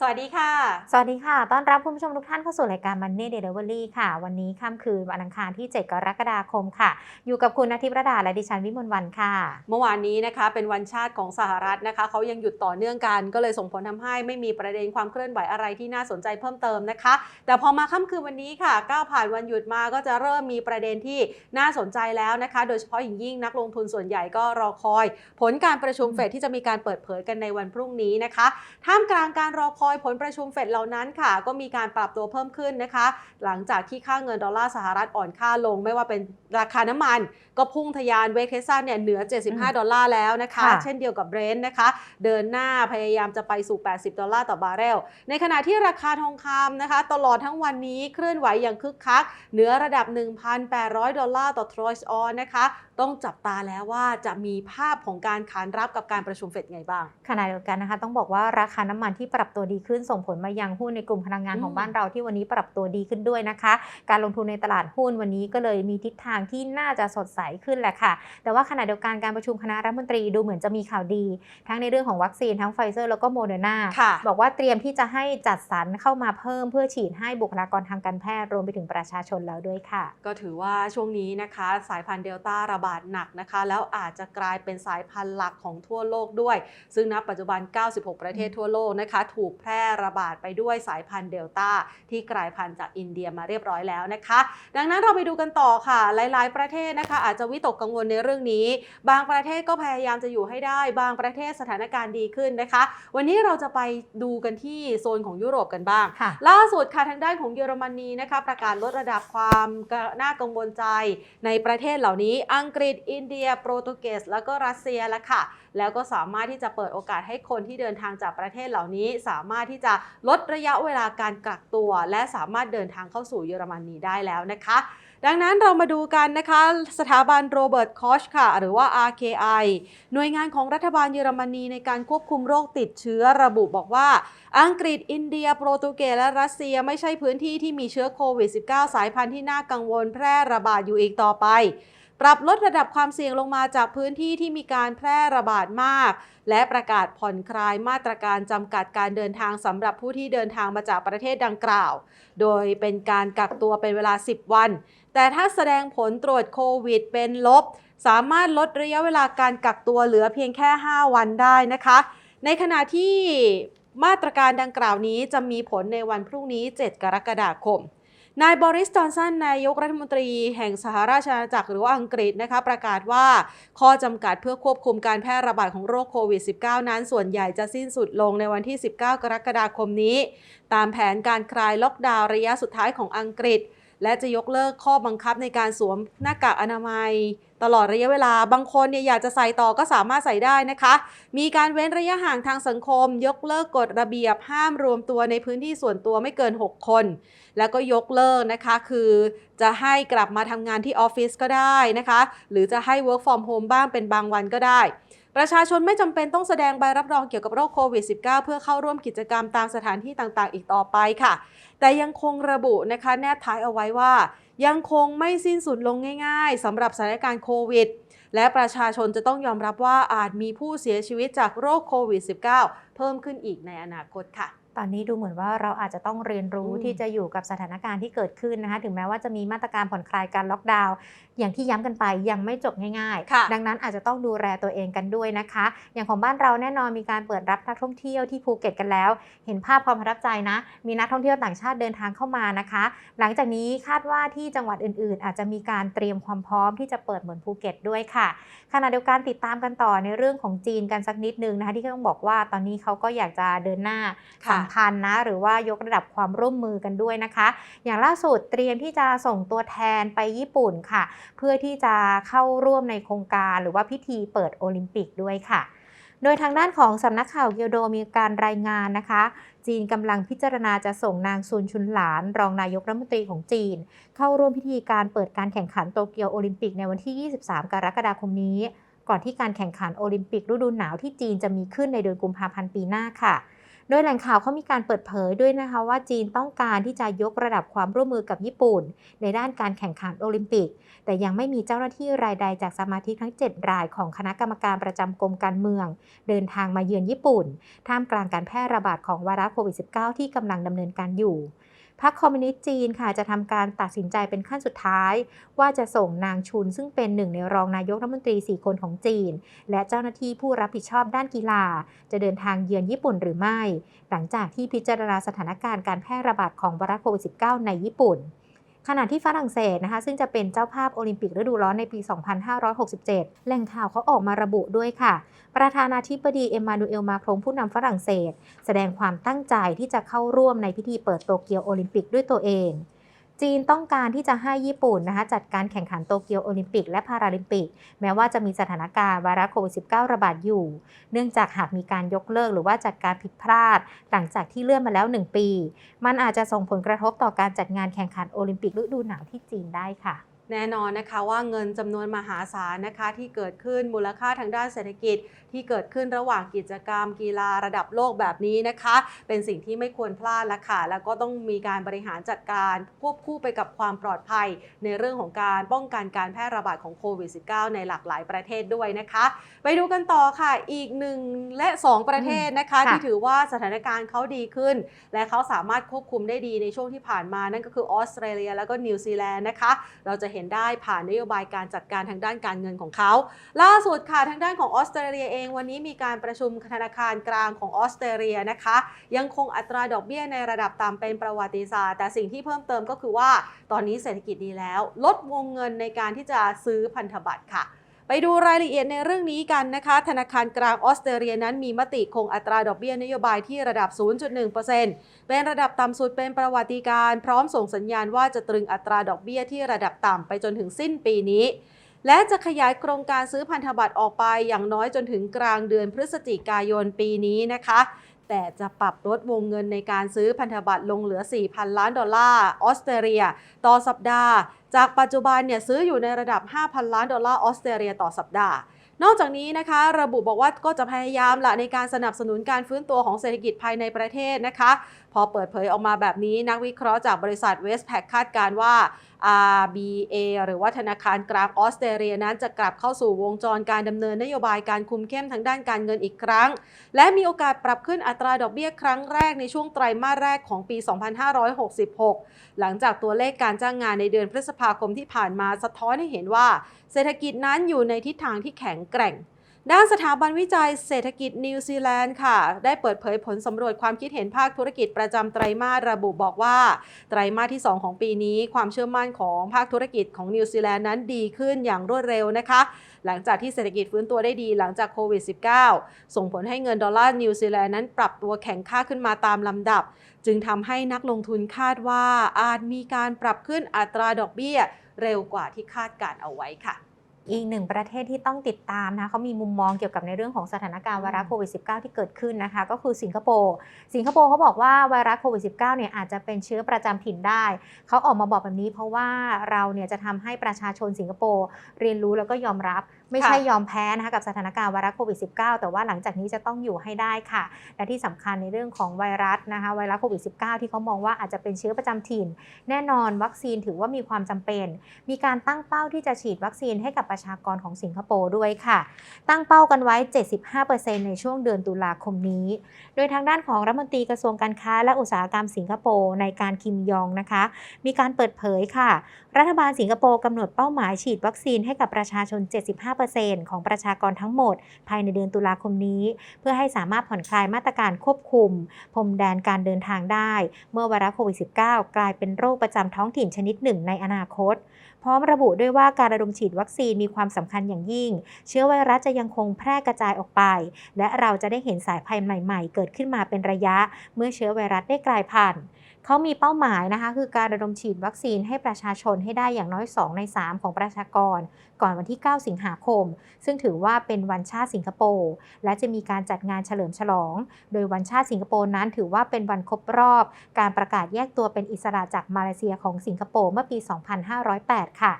สวัสดีค่ะ สวัสดีค่ะ ต้อนรับคุณผู้ชมทุกท่านเข้าสู่รายการ Money Delivery ค่ะ วันนี้ค่ำคืนวันอังคารที่ 7 กรกฎาคมค่ะ อยู่กับคุณนาทิพย์ระดา และดิฉันวิมลวันค่ะ เมื่อวานนี้นะคะ เป็นวันชาติของสหรัฐนะคะ เขายังหยุดต่อเนื่องกัน ก็เลยส่งผลทำให้ไม่มีประเด็นความเคลื่อนไหวอะไรที่น่าสนใจเพิ่มเติมนะคะ แต่พอมาค่ำคืนวันนี้ค่ะ ก้าวผ่านวันหยุดมาก็จะเริ่มมีประเด็นที่น่าสนใจแล้วนะคะ โดยเฉพาะอย่างยิ่งนักลงทุนส่วนใหญ่ก็รอคอย ผลการประชุมเฟดที่จะมีการเปิดเผยกันในวันพรุ่งนี้นะคะ ท่ามกลางการรอคอยผลประชุมเฟดเหล่านั้นค่ะ ก็มีการปรับตัวเพิ่มขึ้นนะคะ หลังจากที่ค่าเงินดอลลาร์สหรัฐอ่อนค่าลง ไม่ว่าเป็นราคาน้ำมัน ก็พุ่งทะยานเวสเทซัสเนี่ยเหนือ 75 ดอลลาร์แล้วนะคะค่ะเช่นเดียวกับเบรนท์นะคะ เดินหน้าพยายามจะไปสู่ 80 ดอลลาร์ต่อบาร์เรล ในขณะที่ราคาทองคำนะคะ ตลอดทั้งวันนี้เคลื่อนไหวอย่างคึกคักเหนือระดับ 1,800 ดอลลาร์ต่อทรอยส์ออนนะคะ ต้องจับตาแล้วว่าจะมีภาพของการขานรับกับการประชุมเฟดไงบ้างขณะเดียวกันนะคะต้องบอกว่าราคาน้ำมันที่ปรับตัวดีขึ้นส่งผลมายังหุ้นในกลุ่มพลังงานของอืมบ้านเราที่วันนี้ปรับตัวดีขึ้นด้วยนะคะ การลงทุนในตลาดหุ้นวันนี้ก็เลยมีทิศทางที่น่าจะสดใสขึ้นแหละค่ะ แต่ว่าขณะเดียวกันการประชุมคณะรัฐมนตรีดูเหมือนจะมีข่าวดี ทั้งในเรื่องของวัคซีนทั้งไฟเซอร์แล้วก็โมเดอร์นาค่ะบอกว่าเตรียมที่จะให้จัดสรรเข้ามาเพิ่มเพื่อฉีดให้บุคลากรทางการแพทย์รวมไปถึงประชาชนแล้วด้วยค่ะ ก็ถือว่าช่วงนี้นะคะ สายพันธุ์เดลต้าระบาดหนักนะคะ แล้วอาจจะกลายเป็นสายพันธุ์หลักของทั่วโลกด้วย ซึ่งณปัจจุบัน 96 ประเทศทั่วโลกนะคะ ถูกแพร่ระบาดไปด้วยสายพันธุ์เดลต้าที่กลายพันธุ์จากอินเดียมาเรียบร้อยแล้วนะคะ ดังนั้นเราไปดูกันต่อค่ะ หลายๆ ประเทศนะคะ อาจจะวิตกกังวลในเรื่องนี้ บางประเทศก็พยายามจะอยู่ให้ได้ บางประเทศสถานการณ์ดีขึ้นนะคะ วันนี้เราจะไปดูกันที่โซนของยุโรปกันบ้างค่ะล่าสุดค่ะทางด้านของเยอรมนีนะคะ ประกาศลดระดับความน่ากังวลใจในประเทศเหล่านี้อังกฤษ อินเดีย โปรตุเกส แล้วก็รัสเซียแล้วค่ะ แล้วก็สามารถที่จะเปิดโอกาสให้คนที่เดินทางจากประเทศเหล่านี้ สามารถที่จะลดระยะเวลาการกักตัว และสามารถเดินทางเข้าสู่เยอรมนีได้แล้วนะคะ ดังนั้นเรามาดูกันนะคะ สถาบันโรเบิร์ตคอชค่ะ หรือว่า RKI หน่วยงานของรัฐบาลเยอรมนีในการควบคุมโรคติดเชื้อระบุบอกว่า อังกฤษ อินเดีย โปรตุเกส และรัสเซียไม่ใช่พื้นที่ที่มีเชื้อโควิด -19 สายพันธุ์ที่น่ากังวลแพร่ระบาดอยู่อีกต่อไป ปรับลดระดับความเสี่ยงลงมาจากพื้นที่ที่มีการแพร่ระบาดมาก และประกาศผ่อนคลายมาตรการจำกัดการเดินทางสำหรับผู้ที่เดินทางมาจากประเทศดังกล่าว โดยเป็นการกักตัวเป็นเวลา 10 วัน แต่ถ้าแสดงผลตรวจโควิดเป็นลบ สามารถลดระยะเวลาการกักตัวเหลือเพียงแค่ 5 วันได้นะคะ ในขณะที่มาตรการดังกล่าวนี้จะมีผลในวันพรุ่งนี้ 7 กรกฎาคม นายบริส จอนสัน นายกรัฐมนตรีแห่งสหราชอาณาจักรหรือว่าอังกฤษนะคะประกาศว่าข้อจำกัดเพื่อควบคุมการแพร่ระบาดของโรคโควิด -19 นั้นส่วนใหญ่จะสิ้นสุดลงในวันที่ 19 กรกฎาคมนี้ ตามแผนการคลายล็อกดาวน์ระยะสุดท้ายของอังกฤษ และจะยกเลิกข้อบังคับในการสวมหน้ากากอนามัย ตลอดระยะเวลาบางคนเนี่ยอยากจะใส่ต่อก็สามารถใส่ได้นะคะ มีการเว้นระยะห่างทางสังคม ยกเลิกกฎระเบียบห้ามรวมตัวในพื้นที่ส่วนตัวไม่เกิน 6 คน แล้วก็ยกเลิกนะคะ คือจะให้กลับมาทำงานที่ออฟฟิศก็ได้นะคะ หรือจะให้ work from home บ้างเป็นบางวันก็ได้ประชาชนไม่จำเป็นต้องแสดงใบรับรองเกี่ยวกับโรคโควิด -19 เพื่อเข้าร่วมกิจกรรมตามสถานที่ต่างๆ อีกต่อไปค่ะ แต่ยังคงระบุนะคะแนบท้ายเอาไว้ว่า ยังคงไม่สิ้นสุดลงง่ายๆสำหรับสถานการณ์โควิด และประชาชนจะต้องยอมรับว่าอาจมีผู้เสียชีวิตจากโรคโควิด -19 เพิ่มขึ้นอีกในอนาคตค่ะ ตอนนี้ดูเหมือนว่าเราอาจจะต้องเรียนรู้อืมที่จะอยู่กับสถานการณ์ที่เกิดขึ้นนะคะ ถึงแม้ว่าจะมีมาตรการผ่อนคลายการล็อกดาวน์อย่างที่ย้ำกันไปยังไม่จบง่ายค่ะดังนั้นอาจจะต้องดูแลตัวเองกันด้วยนะคะ อย่างของบ้านเราแน่นอนมีการเปิดรับนักท่องเที่ยวที่ภูเก็ตกันแล้ว เห็นภาพความประทับใจนะ มีนักท่องเที่ยวต่างชาติเดินทางเข้ามานะคะ หลังจากนี้คาดว่าที่จังหวัดอื่น ๆ อาจจะมีการเตรียมความพร้อมที่จะเปิดเหมือนภูเก็ตด้วยค่ะขณะเดียวกันติดตามกันต่อในเรื่องของจีนกันสักนิดนึงนะคะที่ต้องบอกว่าตอนนี้เขาก็อยากจะเดินหน้าค่ะสัมพันธ์นะหรือว่ายกระดับความร่วมมือกันด้วยนะคะ อย่างล่าสุดเตรียมที่จะส่งตัวแทนไปญี่ปุ่นค่ะ เพื่อที่จะเข้าร่วมในโครงการหรือว่าพิธีเปิดโอลิมปิกด้วยค่ะโดยทางด้านของสำนักข่าวเกียวโดมีการรายงานนะคะ จีนกำลังพิจารณาจะส่งนางซุนชุนหลาน รองนายกรัฐมนตรีของจีน เข้าร่วมพิธีการเปิดการแข่งขันโตเกียวโอลิมปิกในวันที่ 23 กรกฎาคมนี้ ก่อนที่การแข่งขันโอลิมปิกฤดูหนาวที่จีนจะมีขึ้นในเดือนกุมภาพันธ์ปีหน้าค่ะ โดยแหล่งข่าวเขามีการเปิดเผยด้วยนะคะว่าจีนต้องการที่จะยกระดับความร่วมมือกับญี่ปุ่น ในด้านการแข่งขันโอลิมปิก แต่ยังไม่มีเจ้าหน้าที่รายใดจากสมาชิกทั้ง 7 รายของคณะกรรมการประจำกรมการเมือง เดินทางมาเยือนญี่ปุ่น ท่ามกลางการแพร่ระบาดของไวรัสโควิด -19 ที่กำลังดำเนินการอยู่ พรรคคอมมิวนิสต์จีนค่ะจะทำการตัดสินใจเป็นขั้นสุดท้าย ว่าจะส่งนางชุน ซึ่งเป็นหนึ่งในรองนายกรัฐมนตรี 4 คนของจีน และเจ้าหน้าที่ผู้รับผิดชอบด้านกีฬา จะเดินทางเยือนญี่ปุ่นหรือไม่ หลังจากที่พิจารณาสถานการณ์การแพร่ระบาดของไวรัสโควิด -19 ในญี่ปุ่น ขณะที่ฝรั่งเศสนะคะซึ่งจะเป็นเจ้าภาพโอลิมปิกฤดูร้อนในปี 2567 แหล่งข่าวเขาออกมาระบุด้วยค่ะ ประธานาธิบดีเอ็มมานูเอลมาครงผู้นำฝรั่งเศส แสดงความตั้งใจที่จะเข้าร่วมในพิธีเปิดโตเกียวโอลิมปิกด้วยตัวเอง จีนต้องการที่จะให้ญี่ปุ่นนะคะจัดการแข่งขันโตเกียวโอลิมปิกและพาราลิมปิก แม้ว่าจะมีสถานการณ์ไวรัสโควิด -19 ระบาดอยู่ เนื่องจากหากมีการยกเลิกหรือว่าจัดการผิดพลาด หลังจากที่เลื่อนมาแล้ว 1 ปี มันอาจจะส่งผลกระทบต่อการจัดงานแข่งขันโอลิมปิกฤดูหนาวที่จีนได้ค่ะ แน่นอนนะคะว่าเงินจำนวนมหาศาลนะคะที่เกิดขึ้นมูลค่าทางด้านเศรษฐกิจ ที่เกิดขึ้นระหว่างกิจกรรม กีฬาระดับโลกแบบนี้นะคะ เป็นสิ่งที่ไม่ควรพลาดละค่ะ แล้วก็ต้องมีการบริหารจัดการควบคู่ไปกับความปลอดภัย ในเรื่องของการป้องกันการแพร่ระบาดของโควิด -19 ในหลากหลายประเทศด้วยนะคะ ไปดูกันต่อค่ะอีกหนึ่งและ 2 ประเทศนะคะค่ะที่ถือว่าสถานการณ์เขาดีขึ้น และเขาสามารถควบคุมได้ดีในช่วงที่ผ่านมานั่นก็คือออสเตรเลีย แล้วก็นิวซีแลนด์นะคะเราจะเห็นได้ผ่านนโยบายการจัดการทางด้านการเงินของเขา ล่าสุดค่ะทางด้านของออสเตรเลียเอง วันนี้มีการประชุมธนาคารกลางของออสเตรเลียนะคะ ยังคงอัตราดอกเบี้ยในระดับต่ำเป็นประวัติศาสตร์แต่สิ่งที่เพิ่มเติมก็คือว่า ตอนนี้เศรษฐกิจดีแล้ว ลดวงเงินในการที่จะซื้อพันธบัตรค่ะ ไปดูรายละเอียดในเรื่องนี้กันนะคะ ธนาคารกลางออสเตรเลียนั้นมีมติคงอัตราดอกเบี้ยนโยบายที่ระดับ 0.1%เป็นระดับต่ำสุดเป็นประวัติการพร้อมส่งสัญญาณว่าจะตรึงอัตราดอกเบี้ยที่ระดับต่ำไปจนถึงสิ้นปีนี้ และจะขยายโครงการซื้อพันธบัตรออกไปอย่างน้อยจนถึงกลางเดือนพฤศจิกายนปีนี้นะคะ แต่จะปรับลดวงเงินในการซื้อพันธบัตรลงเหลือ 4,000 ล้านดอลลาร์ออสเตรเลีย ต่อสัปดาห์ จากปัจจุบันเนี่ยซื้ออยู่ในระดับ 5,000 ล้านดอลลาร์ออสเตรเลียต่อสัปดาห์นอกจากนี้นะคะ ระบุบอกว่าก็จะพยายามละในการสนับสนุนการฟื้นตัวของเศรษฐกิจภายในประเทศนะคะ อเปิดเผยออกมาแบบนี้นักวิเคราะห์จากบริษัท Westpac คาดการณ์ว่า RBA หรือว่าธนาคารกลางออสเตรเลียนั้นจะกลับเข้าสู่วงจรการดำเนินนโยบายการคุมเข้มทางด้านการเงินอีกครั้ง และมีโอกาสปรับขึ้นอัตราดอกเบี้ยครั้งแรกในช่วงไตรมาสแรกของปี 2566 หลังจากตัวเลขการจ้างงานในเดือนพฤษภาคมที่ผ่านมาสะท้อนให้เห็นว่า เศรษฐกิจนั้นอยู่ในทิศทางที่แข็งแกร่ง ด้านสถาบันวิจัยเศรษฐกิจนิวซีแลนด์ค่ะ ได้เปิดเผยผลสำรวจความคิดเห็นภาคธุรกิจประจำไตรมาสระบุบอกว่า ไตรมาสที่ 2 ของปีนี้ความเชื่อมั่นของภาคธุรกิจของนิวซีแลนด์นั้นดีขึ้นอย่างรวดเร็วนะคะ หลังจากที่เศรษฐกิจฟื้นตัวได้ดีหลังจากโควิด -19 ส่งผลให้เงินดอลลาร์นิวซีแลนด์นั้นปรับตัวแข็งค่าขึ้นมาตามลำดับ จึงทำให้นักลงทุนคาดว่าอาจมีการปรับขึ้นอัตราดอกเบี้ย เร็วกว่าที่คาดการเอาไว้ค่ะ อีกหนึ่งประเทศที่ต้องติดตามนะคะเขามีมุมมองเกี่ยวกับในเรื่องของสถานการณ์ไวรัสโควิด -19 ที่เกิดขึ้นนะคะ ก็คือสิงคโปร์สิงคโปร์เขาบอกว่าไวรัสโควิด -19 เนี่ยอาจจะเป็นเชื้อประจำถิ่นได้ เขาออกมาบอกแบบนี้เพราะว่าเราเนี่ยจะทำให้ประชาชนสิงคโปร์เรียนรู้แล้วก็ยอมรับ ไม่ใช่ยอมแพ้นะคะกับสถานการณ์ไวรัสโควิด -19 แต่ว่าหลังจากนี้จะต้องอยู่ให้ได้ค่ะ และที่สำคัญในเรื่องของไวรัสนะคะไวรัสโควิด -19 ที่เขามองว่าอาจจะเป็นเชื้อประจำถิ่น แน่นอนวัคซีนถือว่ามีความจำเป็น มีการตั้งเป้าที่จะฉีดวัคซีนให้กับประชากรของสิงคโปร์ด้วยค่ะ ตั้งเป้ากันไว้ 75%ในช่วงเดือนตุลาคมนี้ โดยทางด้านของรัฐมนตรีกระทรวงการค้าและอุตสาหกรรมสิงคโปร์ในการคิมยองนะคะ มีการเปิดเผยค่ะ รัฐบาลสิงคโปร์กำหนดเป้าหมายฉีดวัคซีนให้กับประชาชน 75%ของประชากรทั้งหมด ภายในเดือนตุลาคมนี้ เพื่อให้สามารถผ่อนคลายมาตรการควบคุมพรมแดนการเดินทางได้ เมื่อไวรัสโควิด -19 กลายเป็นโรคประจำท้องถิ่นชนิดหนึ่งในอนาคต ร้อมระบุด้วยว่าการระดมฉีดวัคซีนมีความสำคัญอย่างยิ่ง เชื้อไวรัสจะยังคงแพร่กระจายออกไป และเราจะได้เห็นสายพันธุ์ใหม่ ๆ เกิดขึ้นมาเป็นระยะ เมื่อเชื้อไวรัสได้กลายพันธุ์ เขามีเป้าหมายนะคะคือการระดมฉีดวัคซีนให้ประชาชนให้ได้อย่างน้อย 2 ใน 3 ของประชากร ก่อนวันที่ 9 สิงหาคม ซึ่งถือว่าเป็นวันชาติสิงคโปร์และจะมีการจัดงานเฉลิมฉลอง โดยวันชาติสิงคโปร์นั้นถือว่าเป็นวันครบรอบ การประกาศแยกตัวเป็นอิสระจากมาเลเซียของสิงคโปร์เมื่อปี 2508 ค่ะ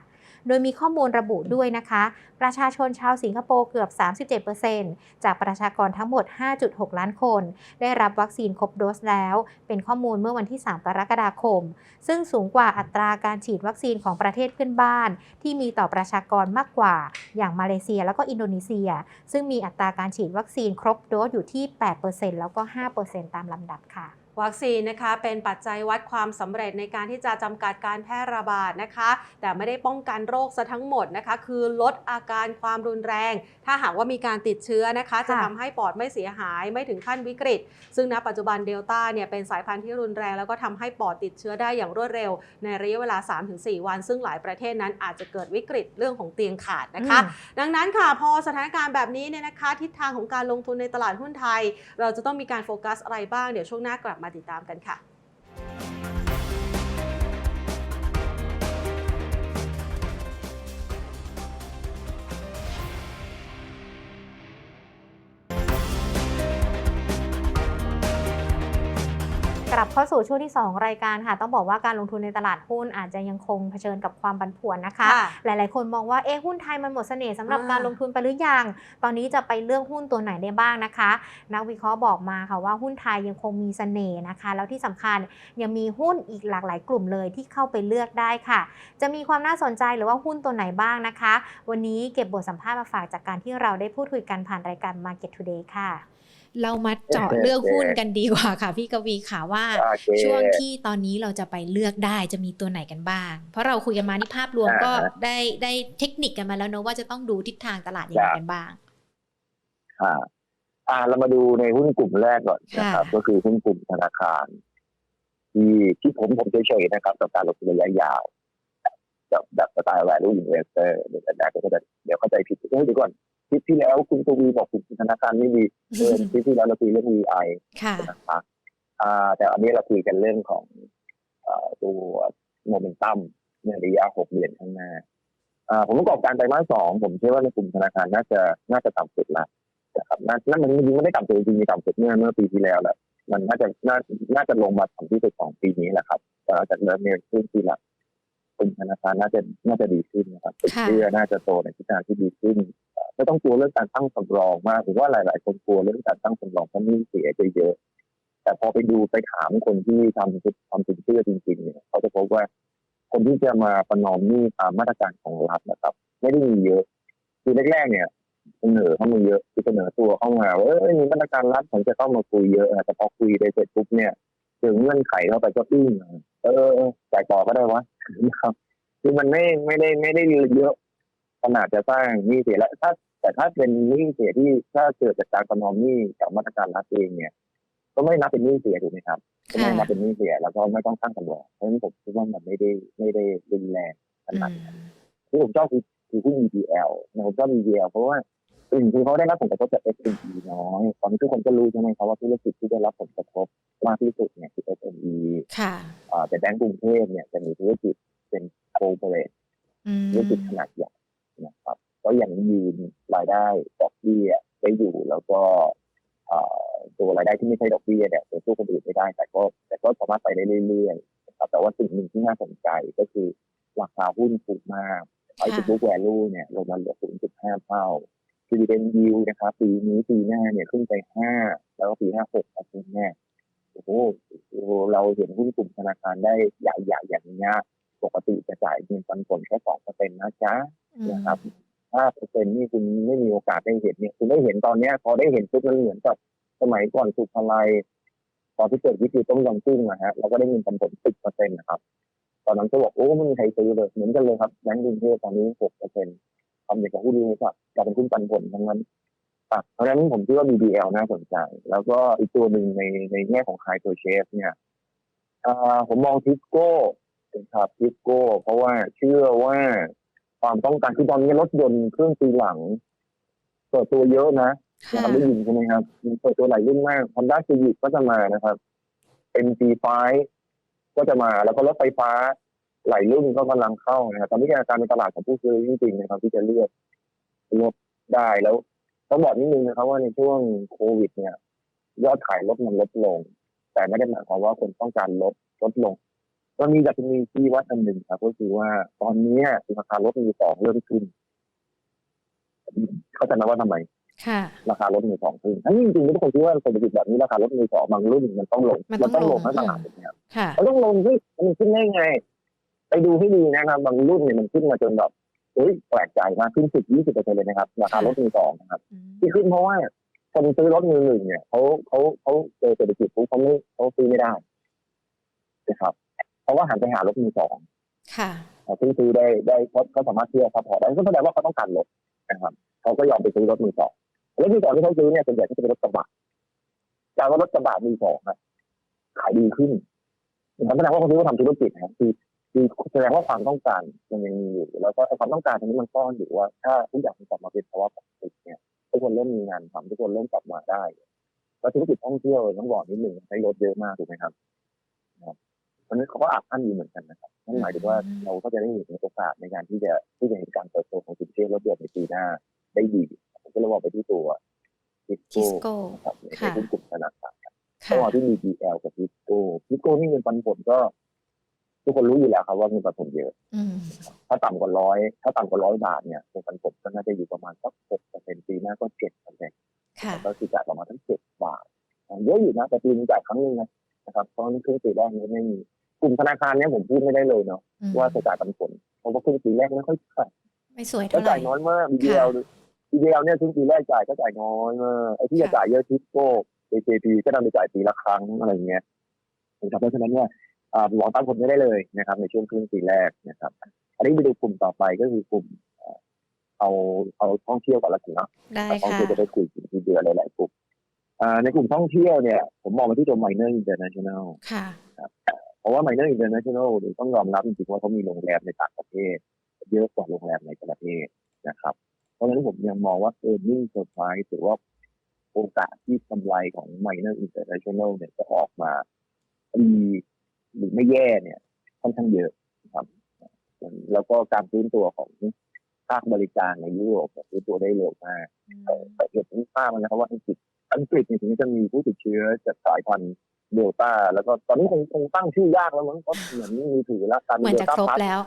โดยมีข้อมูลระบุด้วยนะคะ ประชาชนชาวสิงคโปร์เกือบ 37%จากประชากรทั้งหมด 5.6 ล้านคน ได้รับวัคซีนครบโดสแล้ว เป็นข้อมูลเมื่อวันที่ 3 กรกฎาคม ซึ่งสูงกว่าอัตราการฉีดวัคซีนของประเทศเพื่อนบ้าน ที่มีต่อประชากรมากกว่า อย่างมาเลเซียแล้วก็อินโดนีเซีย ซึ่งมีอัตราการฉีดวัคซีนครบโดสอยู่ที่ 8%แล้วก็ 5%ตามลำดับค่ะ วัคซีนนะคะเป็นปัจจัยวัดความสำเร็จในการที่จะจำกัดการแพร่ระบาดนะคะ แต่ไม่ได้ป้องกันโรคซะทั้งหมดนะคะ คือลดอาการความรุนแรง ถ้าหากว่ามีการติดเชื้อนะคะ จะทำให้ปอดไม่เสียหายไม่ถึงขั้นวิกฤต ซึ่งณปัจจุบันเดลต้าเนี่ยเป็นสายพันธุ์ที่รุนแรง แล้วก็ทำให้ปอดติดเชื้อได้อย่างรวดเร็ว ในระยะเวลา 3-4 วัน ซึ่งหลายประเทศนั้นอาจจะเกิดวิกฤตเรื่องของเตียงขาดนะคะอืมดังนั้นค่ะพอสถานการณ์แบบนี้เนี่ยนะคะ ทิศทางของการลงทุนในตลาดหุ้นไทย เราจะต้องมีการโฟกัสอะไรบ้างเดี๋ยวช่วงหน้ากลับมาติดตามกันค่ะ กลับเข้าสู่ช่วงที่ 2 รายการค่ะ ต้องบอกว่าการลงทุนในตลาดหุ้นอาจจะยังคงเผชิญกับความผันผวนนะคะค่ะหลายๆ คนมองว่าเอ๊ะหุ้นไทยมันหมดเสน่ห์สำหรับอ่าการลงทุนไปหรือยัง ตอนนี้จะไปเลือกหุ้นตัวไหนได้บ้างนะคะ นักวิเคราะห์บอกมาค่ะว่าหุ้นไทยยังคงมีเสน่ห์นะคะ แล้วที่สำคัญยังมีหุ้นอีกหลากหลายกลุ่มเลยที่เข้าไปเลือกได้ค่ะ จะมีความน่าสนใจหรือว่าหุ้นตัวไหนบ้างนะคะ วันนี้เก็บบทสัมภาษณ์มาฝากจากการที่เราได้พูดคุยกันผ่านรายการ Market Today ค่ะ เรามาเจาะเลือกหุ้นกันดีกว่าค่ะพี่กวีค่ะว่าโอเคช่วงที่ตอนนี้เราจะไปเลือกได้จะมีตัวไหนกันบ้าง เพราะเราคุยกันมานี่ภาพรวมก็อ่าฮะได้ได้เทคนิคกันมาแล้วเนอะว่าจะต้องดูทิศทางตลาดยังไงครับกันบ้างค่ะอ่าเรามาดูในหุ้นกลุ่มแรกก่อนนะครับค่ะก็คือหุ้นกลุ่มธนาคาร ที่ที่ผมผมเฉยๆนะครับกับการลงทุนระยะยาวแบบแบบสไตล์ value investor เดี๋ยวแรกก็จะเดี๋ยวเข้าใจผิดเฮ้ยเดี๋ยวก่อน คลิปที่แล้วคุณตวีบอกคุณธนาคารไม่ดีเออคลิปที่แล้วเราคุยเรื่อง VI ค่ะนะครับอ่า แต่อันนี้เราคุยกันเรื่องของเอ่อตัวโมเมนตัมในระยะหกเดือนข้างหน้าอ่าผมประกอบการไตรมาสสองผมเชื่อว่าในกลุ่มธนาคารน่าจะน่าจะต่ำสุดละนะครับน่านั่นมันจริงๆไม่ได้ต่ำสุดจริงๆมีต่ำสุดเมื่อเมื่อปีที่แล้วแหละมันน่าจะน่าน่าจะลงมาต่ำที่สุดของปีนี้แหละครับแต่หลังจากเริ่มเนี่ยขึ้นปีละ กลุ่มธนาคารน่าจะน่าจะดีขึ้นนะครับติดค่ะเชื่อน่าจะโตในทิศทางที่ดีขึ้นเอ่อไม่ต้องกลัวเรื่องการตั้งสำรองมากผมว่าหลาย ๆ คนกลัวเรื่องการตั้งสำรองเพราะหนี่เสียเยอะๆแต่พอไปดูไปถามคนที่ทำทำสินเชื่อจริง ๆ เนี่ยเขาจะพบว่า คนที่จะมาประนอมหนี้ตามมาตรการของรัฐนะครับ ไม่ได้มีเยอะ คือแรก ๆ เนี่ยเสนอเข้ามาเยอะคือเสนอตัวเข้ามาว่าเอ้ยมีมาตรการรัฐผมจะเข้ามาคุยเยอะนะแต่พอคุยไปเสร็จปุ๊บเนี่ยเจอเงื่อนไขเข้าไปก็อึ้งอะเออจ่ายต่อก็ได้วะ นะครับ คือมันไม่ไม่ได้ไม่ได้เยอะขนาดจะสร้างหนี้เสียแล้วถ้า แต่ถ้าเป็นหนี้เสียที่ถ้าเกิดจากการประนอมหนี้จากมาตรการรัฐเองเนี่ย ก็ไม่นับเป็นหนี้เสียถูกไหมครับก็ไม่นับเป็นหนี้เสียแล้วก็ไม่ต้องตั้งสำรองเพราะฉะนั้นผมคิดว่ามันไม่ได้ไม่ได้รุนแรงขอืนาดมนั้นที่ผมชอบคือคือหุ้น EPL นะผมชอบ EPL เพราะว่า สิ่งที่เขาได้รับผลกระทบจาก SME น้อยตอนนี้ทุกคนก็รู้ใช่ไหมครับว่าธุรกิจที่ได้รับผลกระทบมากที่สุดเนี่ยคือ SME ค่ะอ่าแต่แบงก์กรุงเทพเนี่ยจะมีธุรกิจเป็นโคเปอเรทอืมธุรกิจขนาดใหญ่นะครับก็ยังยืนรายได้ดอกเบี้ยได้อยู่แล้วก็เอ่อตัวรายได้ที่ไม่ใช่ดอกเบี้ยเนี่ยจะสู้คนอื่นไม่ได้แต่ก็ แต่ก็สามารถไปได้เรื่อยๆนะครับแต่ว่าสิ่งหนึ่งที่น่าสนใจก็คือราคาหุ้นถูกมากไอ้บุ๊กแวลูเนี่ยลงมาเหลือ0.5 เท่า คือเดนยิวนะครับ ปีนี้ปีหน้าเนี่ยขึ้นไป5แล้วก็ปีหน้า6ครับปีหน้าโอ้โหเราเห็นหุ้นกลุ่มธนาคารได้ใหญ่ๆอย่างเงี้ยปกติจะจ่ายเงินปันผลแค่สองเปอร์เซ็นต์นะจ๊ะอืมนะครับห้าเปอร์เซ็นต์นี่คุณไม่มีโอกาสได้เห็นเนี่ยคุณได้เห็นตอนเนี้ย พอได้เห็นปุ๊บมันเหมือนกับสมัยก่อนสุขอะไรตอนที่เกิดวิกฤตต้มยำกุ้งนะฮะเราก็ได้เงินปันผลสิบเปอร์เซ็นต์นะครับ ตอนนั้นก็บอกโอ้ไม่มีใครซื้อเลยเหมือนกันเลยครับแบงก์กรุงเทพตอนนี้หกเปอร์เซ็นต์ ทำอย่างกับหุ้นเลยครับกลายเป็นหุ้นปันผลทั้งนั้นอะเพราะฉะนั้นผมคิดว่า BBL น่าสนใจ แล้วก็อีกตัวหนึ่งในในแง่ของ High Purchase เนี่ยอ่าผมมองทิสโก้ครับทิสโก้ เพราะว่าเชื่อว่าความต้องการคือตอนนี้รถยนต์เครื่องปีหลังเปิดตัวเยอะนะค่ะเราได้ยินใช่ไหมครับมีเปิดตัวหลายรุ่นมาก Honda Civic ก็จะมานะครับ MC5 ก็จะมาแล้วก็รถไฟฟ้า หลายรุ่นก็กำลังเข้านะครับตอนนี้การเป็นตลาดของผู้ซื้อจริงๆนะครับ ที่จะเลือกรถได้แล้วต้องบอกนิดนึงนะครับว่าในช่วงโควิด เนี่ย ยอดขายรถมันลดลง แต่ไม่ได้หมายความว่าคนต้องการลดลดลงมันมีดัชนีที่วัดอันหนึ่งครับ ก็คือว่าตอนนี้ราคารถมือสองเริ่มขึ้น เขาใจะนะว่าทำไมค่ะราคารถมือสองขึ้นทั้งนี้จริงๆทุกคนคิดว่าเศรษฐกิจแบบนี้ราคารถมือสองบางรุ่นมันต้องลง มันต้องลลงงทั้งตลาดเลยครับค่ะมันต้องลงที่มันขึ้นได้ไง ไปดูให้ดีนะครับบางรุ่นเนี่ยมันขึ้นมาจนแบบเฮ้ยแปลกใจมากขึ้นสิบยี่สิบเปอร์เซ็นต์เลยนะครับราคารถมือสองนะครับอืมที่ขึ้นเพราะว่าคนซื้อรถมือหนึ่งเนี่ยเขาเขาเขาเจอเศรษฐกิจปุ๊บเขาไม่เขาซื้อไม่ได้นะครับเพราะว่าหันไปหารถมือสองค่ะซึ่งซื้อได้ได้เขาเขาสามารถเชื่อซัพพอร์ตได้ก็แสดงว่าเขาต้องการรถนะครับเขาก็ยอมไปซื้อรถมือสองรถมือสองที่เขาซื้อเนี่ยส่วนใหญ่ก็จะเป็นรถกระบะการว่ารถกระบะมือสองอะขายดีขึ้นมันแสดงว่าเขาซื้อมาทำธุรกิจนะครับคือ คือแสดงว่าความต้องการมันยังมีอยู่ แล้วก็ไอ้ความต้องการตรงนี้มันซ่อนอยู่ว่า ถ้าทุกอย่างมันกลับมาเป็นภาวะปกติเนี่ยทุกคนเริ่มมีงานทำทุกคนเริ่มกลับมาได้ แล้วธุรกิจท่องเที่ยวต้องบอกนิดหนึ่งใช้รถเยอะมากถูกไหมครับนะครับเพราะฉะนั้นเขาก็อัดอั้นอยู่เหมือนกันนะครับนั่นหมายถึงว่าเราก็จะได้เห็นโอกาสในการที่จะที่จะเห็นการเติบโตของสินเชื่อรถยนต์ในปีหน้าได้ดีผมก็เลยบอกไปที่ตัวทิสทิสโก้โก้นะครับในค่ะหุ้นกลุ่มธนาคารค่ะระหว่างที่มี BL กับทิสโก้ทิสโก้นี่เงินปันผลก็ ทุกคนรู้อยู่แล้วครับว่าเงินปันผลเยอะอืมถ้าต่ำกว่าร้อยถ้าต่ำกว่าร้อยบาทเนี่ยเงินปันผลก็น่าจะอยู่ประมาณสักหกเปอร์เซ็นต์ปีหน้าก็เจ็ดเปอร์เซ็นต์ค่ะก็คือจ่ายประมาณทั้งเจ็ดบาทเยอะอยู่นะแต่ปีนึงจ่ายครั้งหนึงนะนะครับเพราะนี่ครึ่งปีแรกนี้ไม่มีกลุ่มธนาคารเนี่ยผมพูดไม่ได้เลยเนาะอืมว่าจะจ่ายปันผลเพราะว่าครึ่งปีแรกไม่ค่อยจ่ายไม่สวยก็เท่าไหร่จ่ายน้อยมาก BL BL เนี่ยครึ่งปีแรกจ่ายก็จ่ายน้อยมากไอ้ที่จะค่ะจ่ายเยอะทิสโก้ JJP ก็นำไปจ่ายปีละครั้งอะไรเงี้ยนะครับเพราะฉะนั้นเนี่ยอ่า หวังตามผลไม่ได้เลยนะครับ ในช่วงครึ่งปีแรกนะครับ อันนี้ไปดูกลุ่มต่อไปก็คือกลุ่มเอ่อเอาเอาท่องเที่ยวก่อนละกันเนาะได้ท่องค่ะเที่ยวจะได้คุยถึงทีเดือนหลายๆกลุ่มอ่าในกลุ่มท่องเที่ยวเนี่ยผมมองไปที่ตัว Minor International ค่ะเพราะว่า Minor International เนี่ยต้องยอมรับจริงๆว่าเขามีโรงแรมในต่างประเทศ เยอะกว่าโรงแรมในประเทศนะครับ เพราะฉะนั้นผมยังมองว่า earning surprise หรือว่าโอกาสที่กำไรของ Minor International เนี่ยจะออกมาดี หรือไม่แย่เนี่ย ค่อนข้างเยอะนะครับแล้วก็การฟื้นตัวของภาคบริการในยุโรปเนี่ยฟื้นตัวได้เร็วมากเอ่อแต่เห็นทราบมันนะครับว่าอังกฤษอังกฤษเนี่ยถึงจะมีผู้ติดเชื้อจากสายพันธุ์เดลต้า แล้วก็ตอนนี้คงคงตั้งชื่อยากแล้วมั้งเพราะเหมือนมือถือแล้วการเหมือนจะครบพัสแล้ว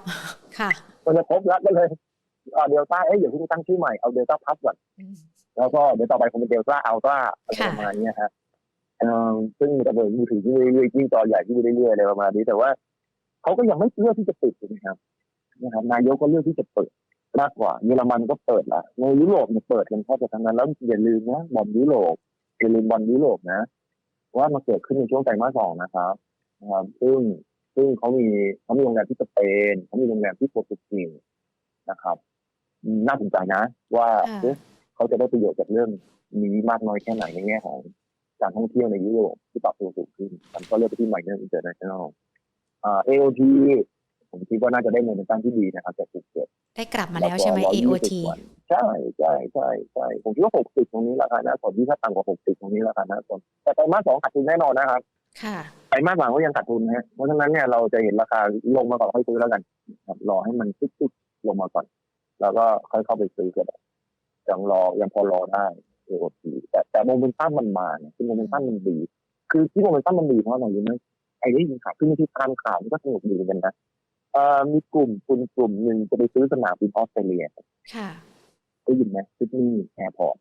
ค่ะมันจะครบแล้วก็เลยเดลต้าเอ้ยเดี๋ยวคุณตั้งชื่อใหม่เอาเดลต้าพัสก่อนอืมแล้วก็เดี๋ยวต่อไปคงเป็นเดลต้าอัลต้าอะไรค่ะประมาณเนี้ยฮะเอ่อ ซึ่งจะเปิดมือถือที่เรื่อยๆยิ่งจอใหญ่ที่เรื่อยๆอะไรประมาณนี้แต่ว่าเขาก็ยังไม่เลือกที่จะปิดถูกไหมครับนะครับ นายกก็เลือกที่จะเปิดมากกว่าเยอรมันก็เปิดละในยุโรปเนี่ยเปิดกันแทบจะทั้งนั้นแล้วอย่าลืมนะบอลยุโรปอย่าลืมบอลยุโรปนะ ว่ามันเกิดขึ้นในช่วงไตรมาสสองนะครับนะครับ ซึ่งซึ่งเขามีเขามีโรงแรมที่สเปนเขามีโรงแรมที่โปรตุเกสนะครับอืมน่าสนใจนะ ว่าค่ะเอ๊ะเขาจะได้ประโยชน์จากเรื่องนี้มากน้อยแค่ไหนในแง่ของ การท่องเที่ยวในยุโรปที่ปรับตัวสูงขึ้นมันก็เลือกไปที่ Minor International อ่า AOT ผมคิดว่าน่าจะได้โมเมนตัมที่ดีนะครับจากภูเก็ตได้กลับมาแล้วใช่ไหมก็120 AOT วันใช่ใช่ใช่ใช่ผมคิดว่า 60 ตรงนี้ราคาน่าสนที่ถ้าต่ำกว่า 60 ตรงนี้ราคาน่าสนแต่ไตรมาสสองขาดทุนแน่นอนนะครับ ค่ะไตรมาสหลังก็ยังขาดทุนนะฮะเพราะฉะนั้นเนี่ยเราจะเห็นราคาลงมาก่อนค่อยซื้อแล้วกันครับรอให้มันตึ๊กๆลงมาก่อน แล้วก็ค่อยเข้าไปซื้อก็ได้ยังรอยังพอรอได้ AOT แต่แต่โมเมนตัมมันมาเนี่ยคือโมเมนตัมมันดี คือที่โมเมนตัมมันดีเพราะอะไรรู้ไหมไอ้ได้ยินข่าวขึ้นที่ตามข่าวมันก็สนุกดีเหมือนกันนะเอ่อมีกลุ่มคุณกลุ่มหนึ่งจะไปซื้อสนามบินออสเตรเลียค่ะได้ยินไหมซิดนีย์แอร์พอร์ต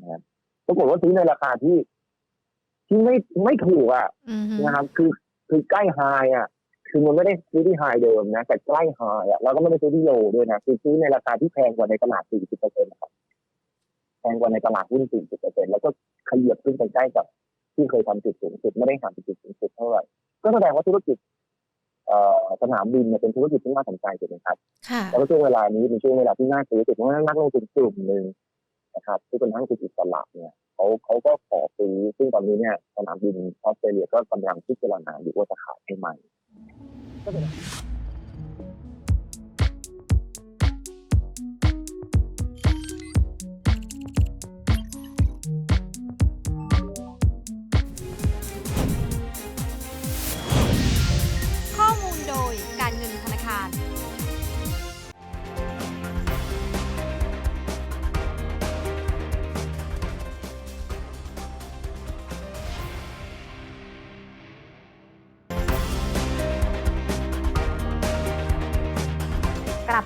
นะครับปรากฏว่าซื้อในราคาที่ ที่ไม่ไม่ถูกอะอืมฮึนะครับคือคือใกล้ไฮอะ คือมันไม่ได้ซื้อที่ไฮเดิมนะแต่ใกล้ไฮอะแล้วก็ไม่ได้ซื้อที่โลด้วยนะคือซื้อในราคาที่แพงกว่าในตลาด40เปอร์เซ็นต์ครับ แพงกว่าในตลาดหุ้น40เปอร์เซ็นต์แล้วก็ขยับขึ้นไปใกล้กับที่เคยทำจุดสูงสุดไม่ได้ห่างจากจุดสูงสุดเท่าไหร่ก็แสดงว่าธุรกิจเอ่อสนามบินเนี่ยเป็นธุรกิจที่น่าสนใจถูกไหมครับค่ะแล้วก็ช่วงเวลานี้เป็นช่วงเวลาที่น่าซื้อสุดเพราะว่านักลงทุนกลุ่มหนึ่งนะครับที่เป็นนักลงทุนอิสระเนี่ยเขาเขาก็ขอซื้อซึ่งตอนนี้เนี่ยสนามบินออสเตรเลียก็กำลังพิจารณาอยู่ว่าจะขายให้ใหม่ก็เป็น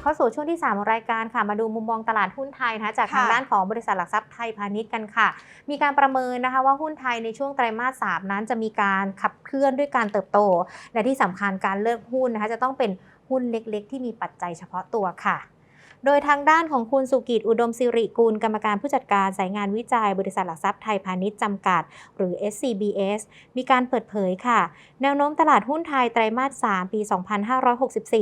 เข้าสู่ช่วงที่3ของรายการค่ะ มาดูมุมมองตลาดหุ้นไทยนะคะจากค่ะทางด้านของบริษัทหลักทรัพย์ไทยพาณิชย์กันค่ะ มีการประเมินนะคะว่าหุ้นไทยในช่วงไตรมาส3นั้นจะมีการขับเคลื่อนด้วยการเติบโต และที่สำคัญการเลือกหุ้นนะคะจะต้องเป็นหุ้นเล็กๆ ที่มีปัจจัยเฉพาะตัวค่ะ โดยทางด้านของคุณสุกิจอุดมสิริกุลกรรมการผู้จัดการสายงานวิจัย บริษัทหลักทรัพย์ไทยพาณิชย์จำกัด หรือ SCBS มีการเปิดเผยค่ะ แนวโน้มตลาดหุ้นไทยไตรมาส 3 ปี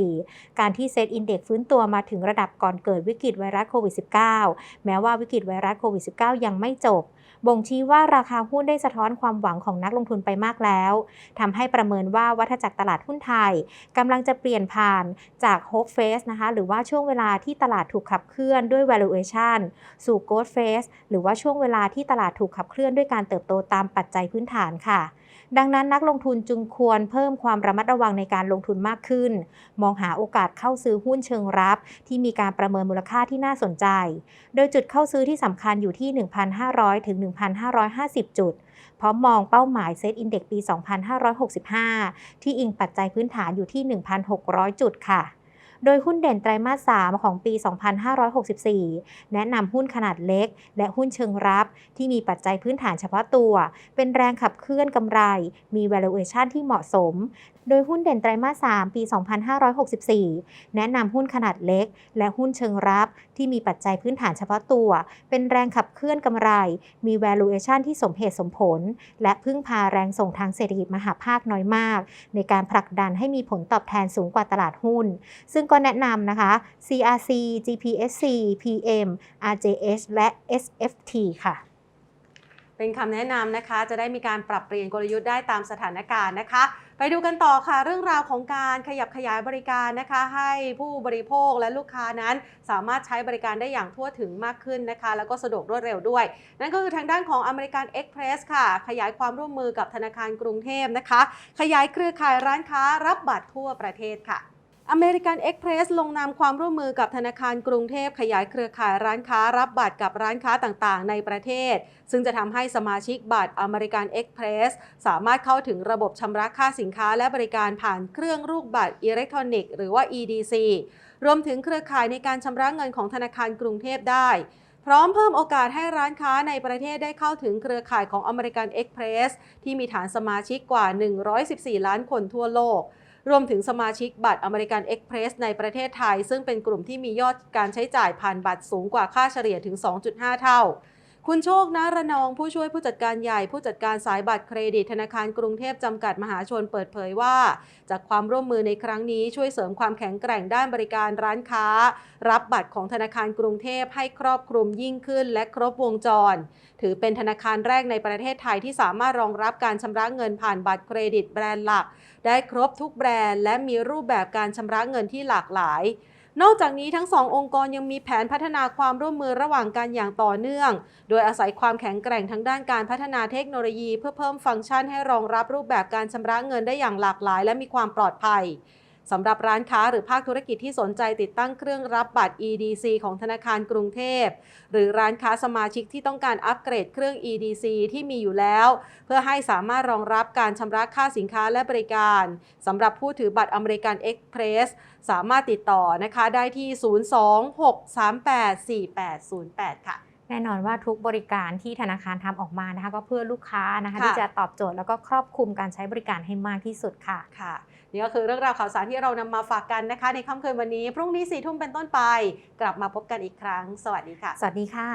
2564 การที่เซตอินเด็กฟื้นตัวมาถึงระดับก่อนเกิดวิกฤตไวรัสโควิด -19 แม้ว่าวิกฤตไวรัสโควิด -19 ยังไม่จบ บ่งชี้ว่าราคาหุ้นได้สะท้อนความหวังของนักลงทุนไปมากแล้วทำให้ประเมินว่าวัฏจักรตลาดหุ้นไทยกำลังจะเปลี่ยนผ่านจากโฮปเฟสนะคะหรือว่าช่วงเวลาที่ตลาดถูกขับเคลื่อนด้วย valuation สู่ growth phase หรือว่าช่วงเวลาที่ตลาดถูกขับเคลื่อนด้วยการเติบโตตามปัจจัยพื้นฐานค่ะ ดังนั้นนักลงทุนจึงควรเพิ่มความระมัดระวังในการลงทุนมากขึ้น มองหาโอกาสเข้าซื้อหุ้นเชิงรับ ที่มีการประเมินมูลค่าที่น่าสนใจ โดยจุดเข้าซื้อที่สำคัญอยู่ที่ 1,500 ถึง 1,550 จุด พร้อมมองเป้าหมายเซตอินเด็กซ์ปี 2565 ที่อิงปัจจัยพื้นฐานอยู่ที่ 1,600 จุดค่ะ โดยหุ้นเด่นไตรมาส 3 ของปี 2564 แนะนำหุ้นขนาดเล็ก และหุ้นเชิงรับที่มีปัจจัยพื้นฐานเฉพาะตัว เป็นแรงขับเคลื่อนกำไร มี valuation ที่เหมาะสม โดยหุ้นเด่นไตรมาส 3 ปี 2564 แนะนำหุ้นขนาดเล็ก และหุ้นเชิงรับที่มีปัจจัยพื้นฐานเฉพาะตัว เป็นแรงขับเคลื่อนกำไร มี valuation ที่สมเหตุสมผล และพึ่งพาแรงส่งทางเศรษฐกิจมหาภาคน้อยมาก ในการผลักดันให้มีผลตอบแทนสูงกว่าตลาดหุ้น ซึ่งก็แนะนำนะคะ CRC GPSC PM RJH และ SFT ค่ะเป็นคำแนะนำนะคะ จะได้มีการปรับเปลี่ยนกลยุทธ์ได้ตามสถานการณ์นะคะไปดูกันต่อค่ะ เรื่องราวของการขยับขยายบริการนะคะ ให้ผู้บริโภคและลูกค้านั้นสามารถใช้บริการได้อย่างทั่วถึงมากขึ้นนะคะ แล้วก็สะดวกรวดเร็วด้วย นั่นก็คือทางด้านของอเมริกันเอ็กเพรสค่ะ ขยายความร่วมมือกับธนาคารกรุงเทพนะคะ ขยายเครือข่ายร้านค้ารับบัตรทั่วประเทศค่ะ อเมริกันเอ็กเพรสลงนามความร่วมมือกับธนาคารกรุงเทพขยายเครือข่ายร้านค้ารับบัตรกับร้านค้าต่างๆ ในประเทศ ซึ่งจะทำให้สมาชิกบัตรอเมริกันเอ็กเพรสสามารถเข้าถึงระบบชำระค่าสินค้าและบริการผ่านเครื่องรูปบัตรอิเล็กทรอนิกส์หรือว่า EDC รวมถึงเครือข่ายในการชำระเงินของธนาคารกรุงเทพได้พร้อมเพิ่มโอกาสให้ร้านค้าในประเทศได้เข้าถึงเครือข่ายของอเมริกันเอ็กเพรสที่มีฐานสมาชิกกว่า 114 ล้านคนทั่วโลก รวมถึงสมาชิกบัตรอเมริกันเอ็กเพรสในประเทศไทย ซึ่งเป็นกลุ่มที่มียอดการใช้จ่ายผ่านบัตรสูงกว่าค่าเฉลี่ยถึง 2.5 เท่าคุณโชคนะระนองผู้ช่วยผู้จัดการใหญ่ผู้จัดการสายบัตรเครดิตธนาคารกรุงเทพจำกัดมหาชนเปิดเผยว่า จากความร่วมมือในครั้งนี้ช่วยเสริมความแข็งแกร่งด้านบริการร้านค้า รับบัตรของธนาคารกรุงเทพให้ครอบคลุมยิ่งขึ้นและครบวงจร ถือเป็นธนาคารแรกในประเทศไทยที่สามารถรองรับการชำระเงินผ่านบัตรเครดิตแบรนด์หลัก ได้ครบทุกแบรนด์ และมีรูปแบบการชำระเงินที่หลากหลาย นอกจากนี้ทั้งสององค์กรยังมีแผนพัฒนาความร่วมมือระหว่างกันอย่างต่อเนื่อง โดยอาศัยความแข็งแกร่งทั้งด้านการพัฒนาเทคโนโลยี เพื่อเพิ่มฟังก์ชันให้รองรับรูปแบบการชำระเงินได้อย่างหลากหลาย และมีความปลอดภัย สำหรับร้านค้าหรือภาคธุรกิจที่สนใจติดตั้งเครื่องรับบัตร EDC ของธนาคารกรุงเทพ หรือร้านค้าสมาชิกที่ต้องการอัปเกรดเครื่อง EDC ที่มีอยู่แล้ว เพื่อให้สามารถรองรับการชำระค่าสินค้าและบริการสำหรับผู้ถือบัตรอเมริกันเอ็กเพรสสามารถติดต่อนะคะได้ที่ 026384808 ค่ะแน่นอนว่าทุกบริการที่ธนาคารทำออกมานะคะ ก็เพื่อลูกค้านะคะค่ะที่จะตอบโจทย์แล้วก็ครอบคลุมการใช้บริการให้มากที่สุดค่ะค่ะ นี่ก็คือเรื่องราวข่าวสารที่เรานำมาฝากกันนะคะ ในค่ำคืนวันนี้ พรุ่งนี้สี่ทุ่มเป็นต้นไป กลับมาพบกันอีกครั้ง สวัสดีค่ะ สวัสดีค่ะ